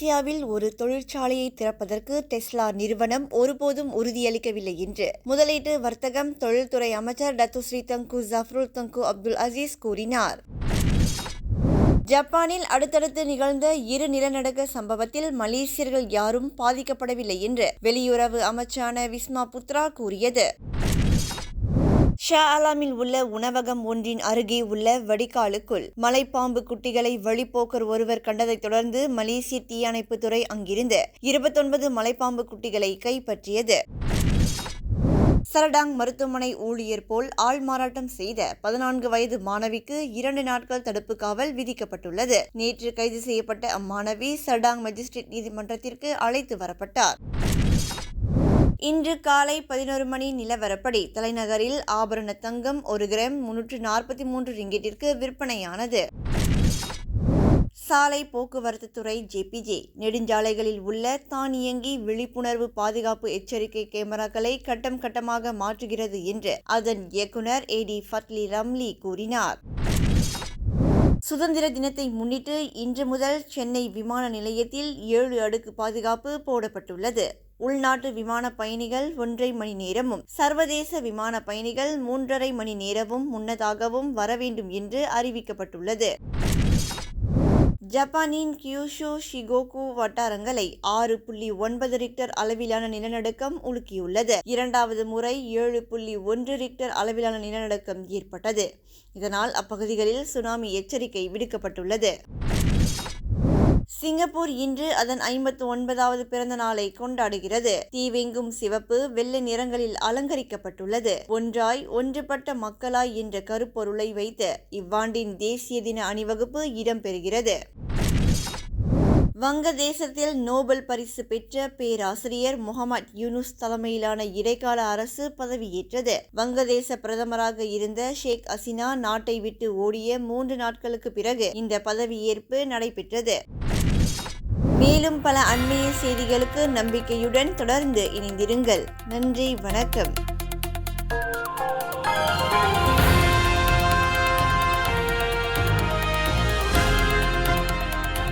மலேசியாவில் ஒரு தொழிற்சாலையை திறப்பதற்கு டெஸ்லா நிறுவனம் ஒருபோதும் உறுதியளிக்கவில்லை என்று முதலீட்டு வர்த்தகம் தொழில்துறை அமைச்சர் டத்துஸ்ரீ தங்கு ஜஃப்ருல் தங்கு அப்துல் அசீஸ் கூறினார். ஜப்பானில் அடுத்தடுத்து நிகழ்ந்த இரு நிலநடுக்க சம்பவத்தில் மலேசியர்கள் யாரும் பாதிக்கப்படவில்லை என்று வெளியுறவு அமைச்சான விஸ்மா புத்ரா கூறியது. ஷா அலாமில் உள்ள உணவகம் ஒன்றின் அருகே உள்ள வடிகாலுக்குள் மலைப்பாம்பு குட்டிகளை வழிப்போக்கர் ஒருவர் கண்டதைத் தொடர்ந்து மலேசிய தீயணைப்பு துறை அங்கிருந்து இருபத்தொன்பது மலைப்பாம்பு குட்டிகளை கைப்பற்றியது. சரடாங் மருத்துவமனை ஊழியர் போல் ஆள் மாறாட்டம் செய்த பதினான்கு வயது மாணவிக்கு இரண்டு நாட்கள் தடுப்பு காவல் விதிக்கப்பட்டுள்ளது. நேற்று கைது செய்யப்பட்ட அம்மாணவி சரடாங் மஜிஸ்ட்ரேட் நீதிமன்றத்திற்கு அழைத்து வரப்பட்டார். இன்று காலை பதினோரு மணி நிலவரப்படி தலைநகரில் ஆபரண தங்கம் ஒரு கிராம் முன்னூற்று நாற்பத்தி மூன்று ரிங்கெட்டிற்கு விற்பனையானது. சாலை போக்குவரத்து துறை ஜேபிஜே நெடுஞ்சாலைகளில் உள்ள தானியங்கி விழிப்புணர்வு பாதுகாப்பு எச்சரிக்கை கேமராக்களை கட்டம் கட்டமாக மாற்றுகிறது என்று அதன் இயக்குனர் ஏடி ஃபட்லி ரம்லி கூறினார். சுதந்திர தினத்தை முன்னிட்டு இன்று முதல் சென்னை விமான நிலையத்தில் ஏழு அடுக்கு பாதுகாப்பு போடப்பட்டுள்ளது. உள்நாட்டு விமான பயணிகள் ஒன்றை மணி நேரமும் சர்வதேச விமான பயணிகள் மூன்றரை மணி நேரமும் முன்னதாகவும் வர வேண்டும் என்று அறிவிக்கப்பட்டுள்ளது. ஜப்பானின் கியூஷு ஷிகோகு வட்டாரங்களை ஆறு புள்ளி ஒன்பது ரிக்டர் அளவிலான நிலநடுக்கம் உலுக்கியுள்ளது. இரண்டாவது முறை ஏழு புள்ளி ஒன்று ரிக்டர் அளவிலான நிலநடுக்கம் ஏற்பட்டது. இதனால் அப்பகுதிகளில் சுனாமி எச்சரிக்கை விடுக்கப்பட்டுள்ளது. சிங்கப்பூர் இன்று அதன் ஐம்பத்து ஒன்பதாவது பிறந்த நாளை கொண்டாடுகிறது. தீவெங்கும் சிவப்பு வெள்ளை நிறங்களில் அலங்கரிக்கப்பட்டுள்ளது. ஒன்றாய் ஒன்றுபட்ட மக்களாய் என்ற கருப்பொருளை வைத்து இவ்வாண்டின் தேசிய தின அணிவகுப்பு இடம்பெறுகிறது. வங்கதேசத்தில் நோபல் பரிசு பெற்ற பேராசிரியர் முகமது யூனுஸ் தலைமையிலான இடைக்கால அரசு பதவியேற்றது. வங்கதேச பிரதமராக இருந்த ஷேக் ஹசீனா நாட்டை விட்டு ஓடிய மூன்று நாட்களுக்கு பிறகு இந்த பதவியேற்பு நடைபெற்றது. மேலும் பல அண்மைய செய்திகளுக்கு நம்பிக்கையுடன் தொடர்ந்து இணைந்திருங்கள். நன்றி வணக்கம்.